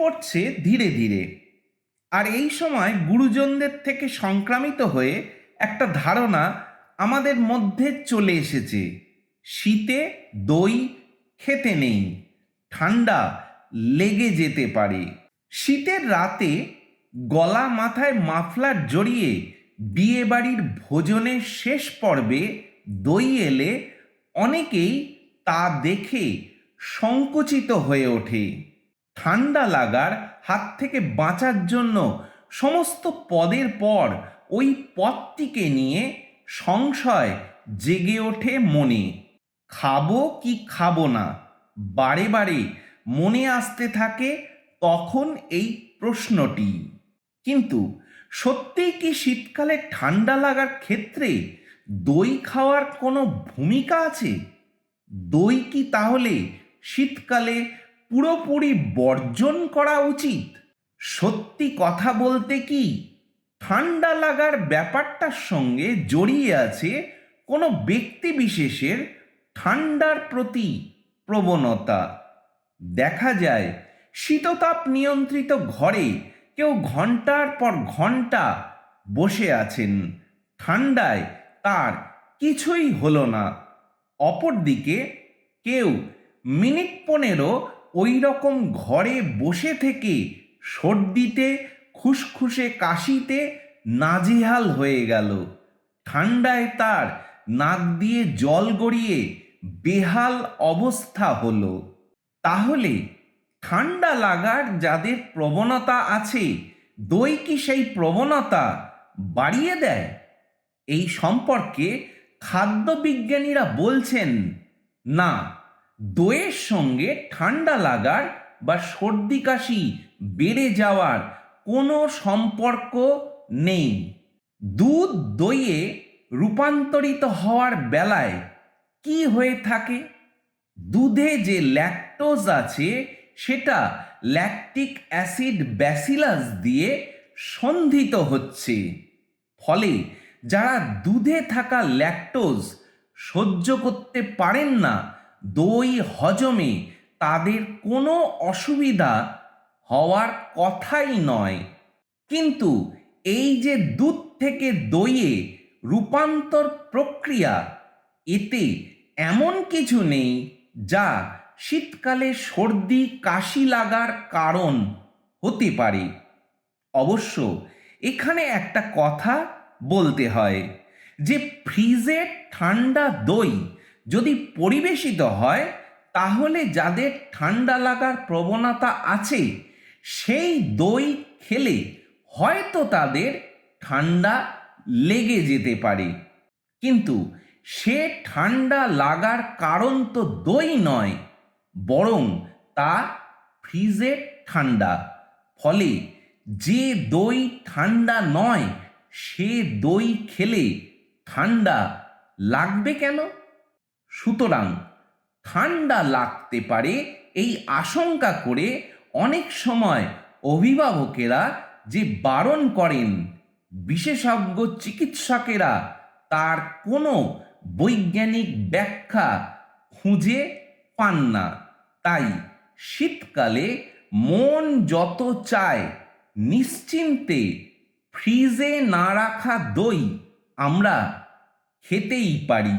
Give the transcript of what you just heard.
পড়ছে ধীরে ধীরে। আর এই সময় গুরুজনদের থেকে সংক্রামিত হয়ে একটা ধারণা আমাদের মধ্যে চলে এসেছে। শীতে দই খেতে নেই, ঠান্ডা লেগে যেতে পারে। শীতের রাতে গলা মাথায় মাফলার জড়িয়ে বিয়েবাড়ির ভোজনের শেষ পর্বে দই এলে অনেকেই তা দেখে সংকুচিত হয়ে ওঠে। ঠান্ডা লাগার, হাত থেকে বাঁচার জন্য সমস্ত পদের পর ওই পদটিকে নিয়ে সংশয় জেগে ওঠে মনে। খাব কি খাব না, বারে বারে মনে আসতে থাকে তখন এই প্রশ্নটি। কিন্তু সত্যিই কি শীতকালে ঠান্ডা লাগার ক্ষেত্রে দই খাওয়ার কোনো ভূমিকা আছে? দই কি তাহলে শীতকালে পুরোপুরি বর্জন করা উচিত। সত্যি কথা বলতে কি, ঠান্ডা লাগার ব্যাপারটার সঙ্গে জড়িয়ে আছে কোনো ব্যক্তি বিশেষের ঠান্ডার প্রতি প্রবণতা। দেখা যায়, শীততাপ নিয়ন্ত্রিত ঘরে কেউ ঘণ্টার পর ঘণ্টা বসে আছেন। ঠান্ডায় তার কিছুই হলো না। অপরদিকে কেউ মিনিট পনেরো ওই রকম ঘরে বসে থেকে সর্দিতে, খুসখুসে কাশিতে নাজেহাল হয়ে গেল। ঠান্ডায় তার নাক দিয়ে জল গড়িয়ে বেহাল অবস্থা হলো। তাহলে ঠান্ডা লাগার যাদের প্রবণতা আছে, দই কি সেই প্রবণতা বাড়িয়ে দেয়? এই সম্পর্কে খাদ্যবিজ্ঞানীরা বলছেন, না। দইয়ের সঙ্গে ঠান্ডা লাগার বা সর্দি কাশি বেড়ে যাওয়ার কোনো সম্পর্ক নেই। দুধ দইয়ে রূপান্তরিত হওয়ার বেলায় কি হয়ে থাকে? দুধে যে ল্যাকটোজ আছে, সেটা ল্যাকটিক অ্যাসিড ব্যাসিলাস দিয়ে সন্ধিত হচ্ছে। ফলে যারা দুধে থাকা ল্যাকটোজ সহ্য করতে পারেন না দই হজমে তাদের কোনো অসুবিধা হওয়ার কথাই নয়। কিন্তু এই যে দুধ থেকে দইয়ে রূপান্তর প্রক্রিয়া, এতে এমন কিছু নেই যা শীতকালে সর্দি কাশি লাগার কারণ হতে পারে। অবশ্য এখানে একটা কথা বলতে হয় যে ফ্রিজে ঠান্ডা দই যদি পরিবেশিত হয়, তাহলে যাদের ঠান্ডা লাগার প্রবণতা আছে, সেই দই খেলে হয়তো তাদের ঠান্ডা লেগে যেতে পারে। কিন্তু সে ঠান্ডা লাগার কারণ তো দই নয়, বরং তা ফ্রিজের ঠান্ডা। ফলে যে দই ঠান্ডা নয়, সে দই খেলে ঠান্ডা লাগবে কেন? সুতরাং ঠান্ডা লাগতে পারে এই আশঙ্কা করে অনেক সময় অভিভাবকেরা যে বারণ করেন, বিশেষজ্ঞ চিকিৎসকেরা তার কোনো বৈজ্ঞানিক ব্যাখ্যা খুঁজে পান না। তাই শীতকালে মন যত চায় নিশ্চিন্তে ফ্রিজে না রাখা দই আমরা খেতেই পারি।